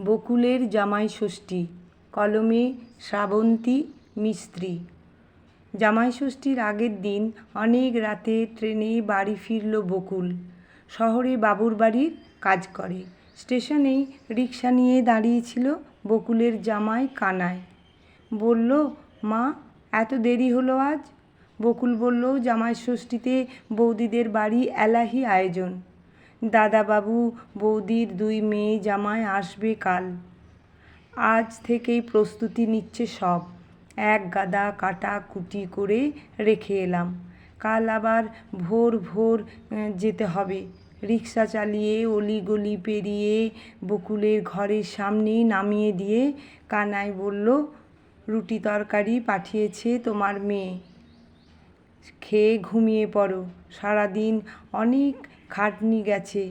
বকুলের জামাই ষষ্ঠী, কলমে শ্রাবন্তী মিস্ত্রি। জামাই ষষ্ঠীর আগের দিন অনেক রাতে ট্রেনে বাড়ি ফিরল বকুল। শহরে বাবুর বাড়ির কাজ করে। স্টেশনেই রিক্সা নিয়ে দাঁড়িয়েছিল বকুলের জামাই কানায় বলল, মা, এত দেরি হলো আজ? বকুল বলল, জামাই ষষ্ঠীতে বৌদিদের বাড়ি এলাহি আয়োজন। দাদাবাবু, বৌদির দুই মেয়ে জামায় আসবে কাল। আজ থেকেই প্রস্তুতি নিচ্ছে সব। এক গাদা কাটা কুটি করে রেখে এলাম। কাল আবার ভোর ভোর যেতে হবে। রিক্সা চালিয়ে অলিগলি পেরিয়ে বকুলের ঘরের সামনেই নামিয়ে দিয়ে কানাই বলল, রুটি তরকারি পাঠিয়েছে তোমার মেয়ে। খেয়ে ঘুমিয়ে পড়ো। সারাদিন অনেক খাটনি গেছে।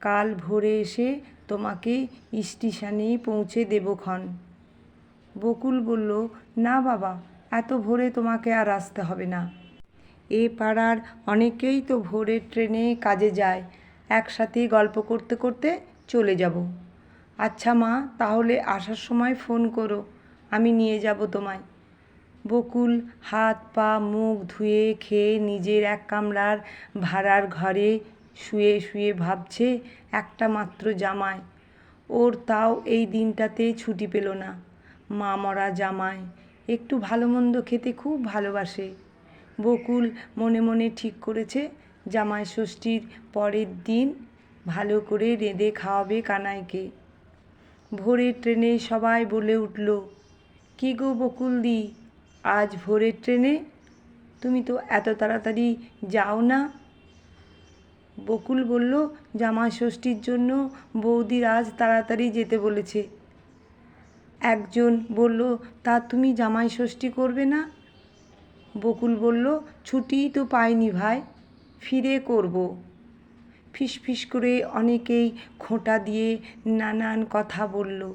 কাল ভোরে এসে তোমাকে স্টেশনে পৌঁছে দেবক্ষণ বকুল বলল, না বাবা, এত ভোরে তোমাকে আর আসতে হবে না। এ পাড়ার অনেকেই তো ভোরের ট্রেনে কাজে যায়, একসাথে গল্প করতে করতে চলে যাব। আচ্ছা মা, তাহলে আসার সময় ফোন করো, আমি নিয়ে যাব তোমায়। বকুল হাত পা মুখ ধুয়ে খেয়ে নিজের এক কামরার ভাড়ার ঘরে শুয়ে শুয়ে ভাবছে একটা মাত্র জামাই। ওর তাও এই দিনটাতে ছুটি পেল না। মা মরা জামাই একটু ভালো মন্দ খেতে খুব ভালোবাসে। বকুল মনে মনে ঠিক করেছে, জামাই ষষ্ঠীর পরের দিন ভালো করে রেঁধে খাওয়াবে কানাইকে। ভোরের ট্রেনে সবাই বলে উঠল, কী গো বকুলদি আজ ভোরের ট্রেনে? তুমি তো এত তাড়াতাড়ি যাও না? বকুল বলল, জামাই ষষ্ঠীর জন্য বৌদির আজ তাড়াতাড়ি যেতে বলেছে। একজন বলল, তা তুমি জামাই ষষ্ঠী করবে না? বকুল বলল ছুটিই তো পাইনি ভাই, ফিরে করব। ফিসফিস করে অনেকেই খোঁটা দিয়ে নানান কথা বলল।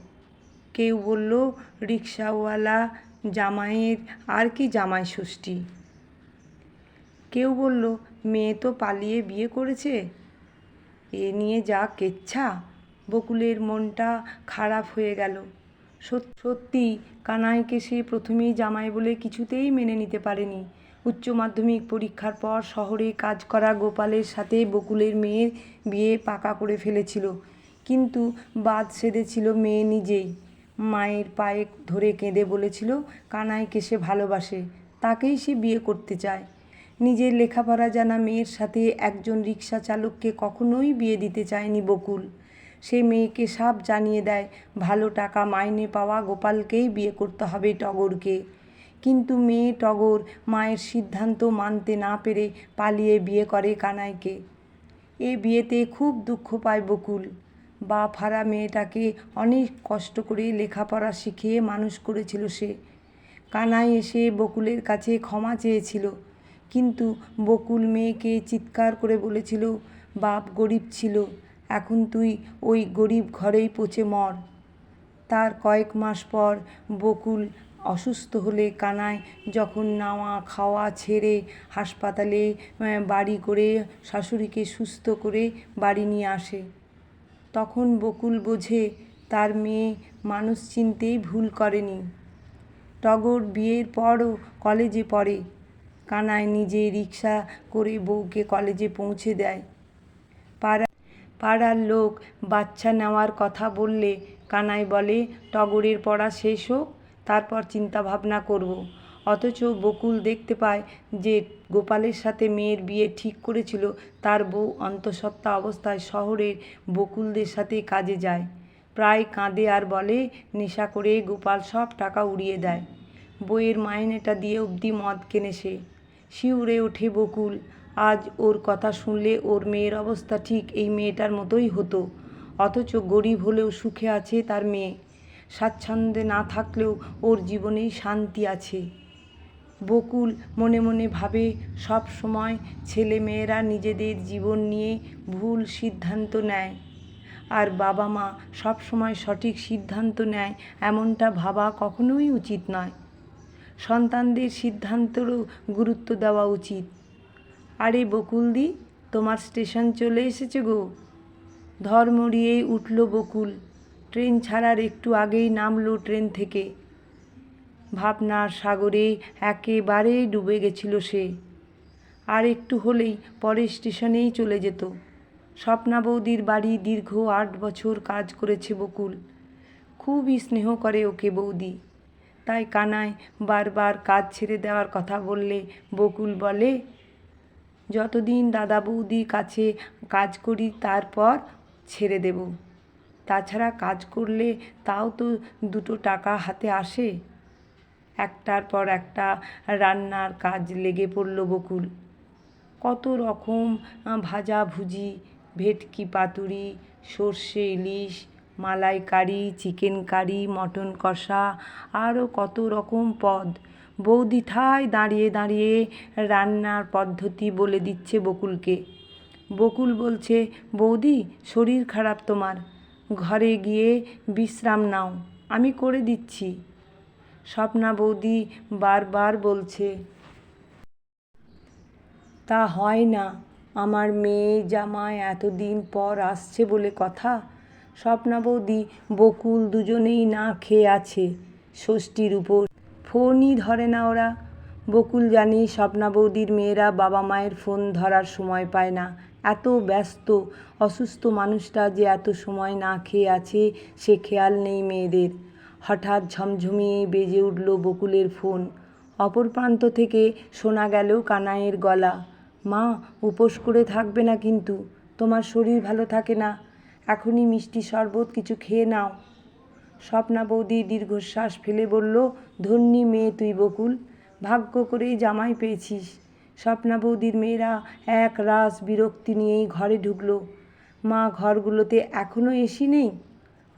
কেউ বলল, রিক্সাওয়ালা জামাইয়ের আর কি জামাই ষষ্ঠী? কেউ বলল, মেয়ে তো পালিয়ে বিয়ে করেছে। এ নিয়ে যা কেচ্ছা। বকুলের মনটা খারাপ হয়ে গেল। সত- সত্যি কানাইকে সে প্রথমেই জামাই বলে কিছুতেই মেনে নিতে পারেনি। উচ্চ মাধ্যমিক পরীক্ষার পর শহরে কাজ করা গোপালের সাথে বকুলের মেয়ের বিয়ে পাকা করে ফেলেছিল। কিন্তু বাদ সেধেছিল মেয়ে নিজেই। মায়ের পায়ে ধরে কেঁদে বলেছিল, কানাইকে সে ভালোবাসে, তাকেই সে বিয়ে করতে চায়। নিজের লেখাপড়া জানা মেয়ের সাথে একজন রিক্সা চালককে কখনোই বিয়ে দিতে চায়নি বকুল। সে মেয়েকে সাপ জানিয়ে দেয়, ভালো টাকা মাইনে পাওয়া গোপালকেই বিয়ে করতে হবে টগরকে। কিন্তু মেয়ে টগর মায়ের সিদ্ধান্ত মানতে না পেরে পালিয়ে বিয়ে করে কানাইকে। এ বিয়েতে খুব দুঃখ পায় বকুল। বা ফারা মেয়েটাকে অনেক কষ্ট করে লেখাপড়া শিখিয়ে মানুষ করেছিল সে। কানাই এসে বকুলের কাছে ক্ষমা চেয়েছিল। কিন্তু বকুল মেয়েকে চিৎকার করে বলেছিল, বাপ গরিব ছিল, এখন তুই ওই গরিব ঘরেই পচে মর। তার কয়েক মাস পর বকুল অসুস্থ হলে কানায় যখন নাওয়া খাওয়া ছেড়ে হাসপাতালে বাড়ি করে শাশুড়িকে সুস্থ করে বাড়ি নিয়ে আসে। তখন বকুল বোঝে তার মেয়ে মানুষ চিনতেই ভুল করেনি। টগর বিয়ের পরও কলেজে পড়ে। কানায় নিজে রিক্সা করে বউকে কলেজে পৌঁছে দেয়। পাড়া পাড়ার লোক বাচ্চা নেওয়ার কথা বললে কানাই বলে, টগরের পড়া শেষ হোক, তারপর চিন্তা ভাবনা করব অথচ বকুল দেখতে পায় যে গোপালের সাথে মেয়ের বিয়ে ঠিক করেছিল, তার বউ অন্তঃসত্ত্বা অবস্থায় শহরের বকুলদের সাথে কাজে যায়। প্রায় কাঁদে আর বলে, নেশা করে গোপাল সব টাকা উড়িয়ে দেয়। বইয়ের মাইনেটা দিয়ে অবধি মদ কেনে সে। শিউরে ওঠে বকুল। আজ ওর কথা শুনলে ওর মেয়ের অবস্থা ঠিক এই মেয়েটার মতোই হতো। অথচ গরিব হলেও সুখে আছে তার মেয়ে। স্বাচ্ছন্দ্যে না থাকলেও ওর জীবনেই শান্তি আছে। বকুল মনে মনে ভাবে, সব সময় ছেলে মেয়েরা নিজেদের জীবন নিয়ে ভুল সিদ্ধান্ত নেয়। আর বাবা মা সব সময় সঠিক সিদ্ধান্ত নেয়, এমনটা ভাবা কখনোই উচিত নয়। সন্তানদের সিদ্ধান্তেরও গুরুত্ব দেওয়া উচিত। আরে বকুলদি, তোমার স্টেশন চলে এসেছে গো। ধর্মড়িয়েই উঠল বকুল। ট্রেন ছাড়ার একটু আগেই নামলো ট্রেন থেকে। ভাবনার সাগরে একেবারে ডুবে গেছিল সে। আর একটু হলেই পরের স্টেশনেই চলে যেত। স্বপ্না বৌদির বাড়ি দীর্ঘ আট বছর কাজ করেছে বকুল। খুবই স্নেহ করে ওকে বৌদি। তাই কানায় বারবার কাজ ছেড়ে দেওয়ার কথা বললে বকুল বলে, যতদিন দাদা বৌদির কাছে কাজ করি তারপর ছেড়ে দেব। তাছাড়া কাজ করলে তাও তো দুটো টাকা হাতে আসে। একটার পর একটা রান্নার কাজ লেগে পড়ল বকুল। কত রকম ভাজা ভুজি ভেটকি, পাতুরি, সর্ষে, ইলিশ মালাইকারি চিকেন কারি, মটন কষা আরও কত রকম পদ। বৌদি ঠায় দাঁড়িয়ে দাঁড়িয়ে রান্নার পদ্ধতি বলে দিচ্ছে বকুলকে। বকুল বলছে, বৌদি, শরীর খারাপ তোমার। ঘরে গিয়ে বিশ্রাম নাও, আমি করে দিচ্ছি। স্বপ্না বৌদি বারবার বলছে, তা হয় না, আমার মেয়ে জামাই এতদিন পর আসছে বলে কথা। স্বপ্না বৌদি, বকুল দুজনেই না খেয়ে আছে ষষ্ঠীর উপর। ফোনই ধরে না ওরা। বকুল জানি স্বপ্না বৌদির মেয়েরা বাবা মায়ের ফোন ধরার সময় পায় না। এত ব্যস্ত, অসুস্থ মানুষটা যে এত সময় না খেয়ে আছে সে খেয়াল নেই মেয়েদের। হঠাৎ ঝমঝমিয়ে বেজে উঠল বকুলের ফোন। অপর প্রান্ত থেকে শোনা গেল কানাইয়ের গলা, মা, উপোস করে থাকবে না কিন্তু। তোমার শরীর ভালো থাকে না। এখনই মিষ্টি শরবত কিছু খেয়ে নাও। স্বপ্না বৌদি দীর্ঘশ্বাস ফেলে বলল, ধন্যী মেয়ে তুই বকুল, ভাগ্য করেই জামাই পেয়েছিস। স্বপ্না বৌদির মেয়েরা এক রাস বিরক্তি নিয়েই ঘরে ঢুকলো। মা, ঘরগুলোতে এখনও এসি নেই?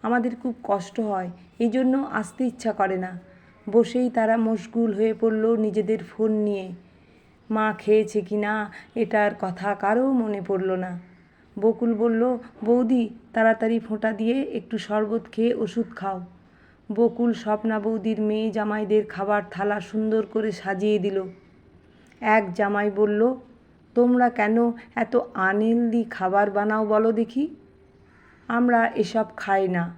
আমাদের খুব কষ্ট হয়, এই জন্য আসতে ইচ্ছা করে না। বসেই তারা মশগুল হয়ে পড়ল নিজেদের ফোন নিয়ে। মা খেয়েছে কি না, এটার কথা কারও মনে পড়ল না। বকুল বলল, বৌদি, তাড়াতাড়ি ফোঁটা দিয়ে একটু শরবত খেয়ে ওষুধ খাও। বকুল স্বপ্না বৌদির মেয়ে জামাইদের খাবার থালা সুন্দর করে সাজিয়ে দিল। এক জামাই বলল, তোমরা কেন এত আনহেলদি খাবার বানাও বলো দেখি? আমরা এসব খাই না।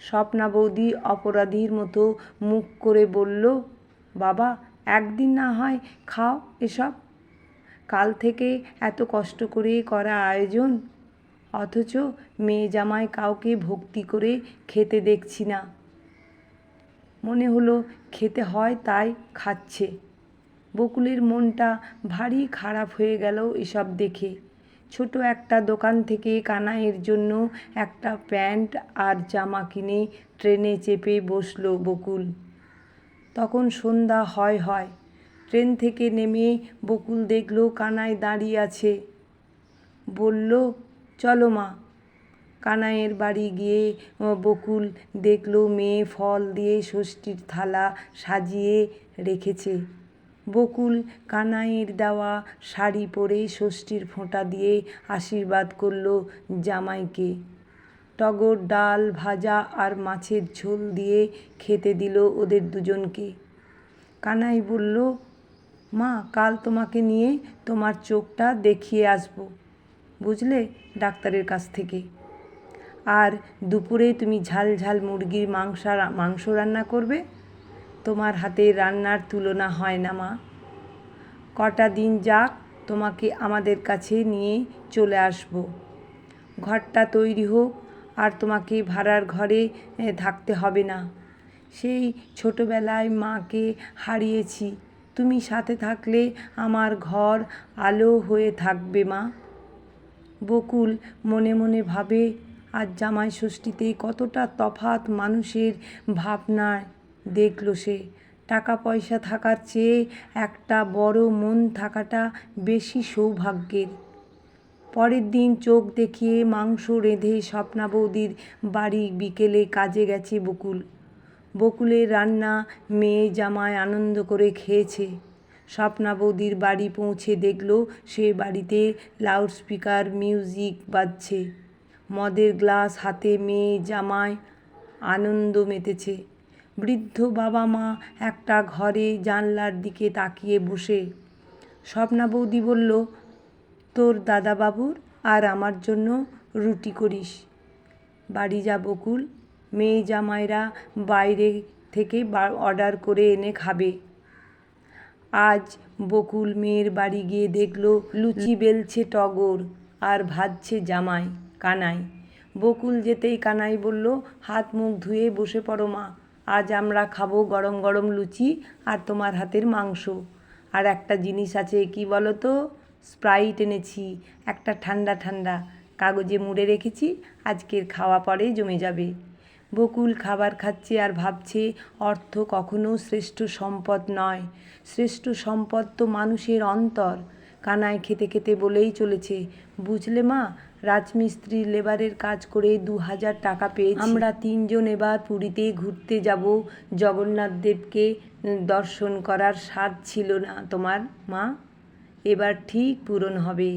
স্বপ্না বৌদি অপরাধীর মতো মুখ করে বলল, বাবা, একদিন না হয় খাও এসব। কাল থেকে এত কষ্ট করে করা আয়োজন? অথচ মেয়ে জামাই কাউকে ভক্তি করে খেতে দেখছি না। মনে হলো খেতে হয় তাই খাচ্ছে। বকুলের মনটা ভারী খারাপ হয়ে গেল এসব দেখে। ছোট একটা দোকান থেকে কানাইয়ের জন্য একটা প্যান্ট আর জামা কিনে ট্রেনে চেপে বসল বকুল। তখন সন্ধ্যা হয় হয়। ট্রেন থেকে নেমে বকুল দেখল কানাই দাঁড়িয়ে আছে। বলল, চলো মা। কানাইয়ের বাড়ি গিয়ে বকুল দেখল মেয়ে ফল দিয়ে ষষ্ঠীর থালা সাজিয়ে রেখেছে। বকুল কানাইয়ের দেওয়া শাড়ি পরে ষষ্ঠীর ফোঁটা দিয়ে আশীর্বাদ করল জামাইকে। টগর ডাল ভাজা আর মাছের ঝোল দিয়ে খেতে দিল ওদের দুজনকে। কানাই বলল মা, কাল তোমাকে নিয়ে তোমার চোখটা দেখিয়ে আসব, বুঝলে ডাক্তারের কাছ থেকে। আর দুপুরে তুমি ঝাল ঝাল মুরগির মাংস মাংস রান্না করবে? তোমার হাতের রান্নার তুলনা হয় না, মা। কটা দিন যাক তোমাকে আমাদের কাছে নিয়ে চলে আসব। ঘরটা তৈরি হোক, আর তোমাকে ভাড়ার ঘরে থাকতে হবে না। সেই ছোটোবেলায় মাকে হারিয়েছি। তুমি সাথে থাকলে আমার ঘর আলো হয়ে থাকবে মা। বকুল মনে মনে ভাবে, আজ জামাই ষষ্ঠীতে কতটা তফাৎ মানুষের ভাবনায় দেখল সে। টাকা পয়সা থাকার চেয়ে একটা বড় মন থাকাটা বেশি সৌভাগ্যের। পরের দিন চোখ দেখিয়ে মাংস রেঁধে স্বপ্না বৌদির বাড়ি বিকেলে কাজে গেছে বকুল। বকুলের রান্না মেয়ে জামাই আনন্দ করে খেয়েছে। স্বপ্না বৌদির বাড়ি পৌঁছে দেখল সে বাড়িতে লাউডস্পিকার মিউজিক বাজছে। মদের গ্লাস হাতে মেয়ে জামাই আনন্দ মেতেছে। বৃদ্ধ বাবা মা একটা ঘরে জানলার দিকে তাকিয়ে বসে। স্বপ্না বৌদি বলল, তোর দাদাবাবুর আর আমার জন্য রুটি করিস। বাড়ি যা বকুল মেয়ে জামাইরা বাইরে থেকে অর্ডার করে এনে খাবে। আজ বকুল মেয়ের বাড়ি গিয়ে দেখল লুচি বেলছে টগর আর ভাজছে জামাই, কানাই। বকুল যেতেই কানাই বলল, হাত মুখ ধুয়ে বসে পড়ো মা, আজ আমরা খাব গরম গরম লুচি আর তোমার হাতের মাংস। আর একটা জিনিস আছে, কি বলো তো? স্প্রাইট এনেছি, একটা ঠান্ডা ঠান্ডা। কাগজে মুড়ে রেখেছি, আজকের খাওয়া পরে জমে যাবে। বকুল খাবার খাচ্ছে আর ভাবছে অর্থ কখনো শ্রেষ্ঠ সম্পদ নয়। শ্রেষ্ঠ সম্পদ তো মানুষের অন্তর। কানায় খেতে খেতে বলেই চলেছে, বুঝলে মা রাজমিস্ত্রির লেবারের কাজ করে দু হাজার টাকা পেয়ে আমরা তিনজন এবার পুরীতে ঘুরতে যাব। জগন্নাথ দেবকে দর্শন করার স্বাদ ছিল না তোমার, মা। এবার ঠিক পূরণ হবে।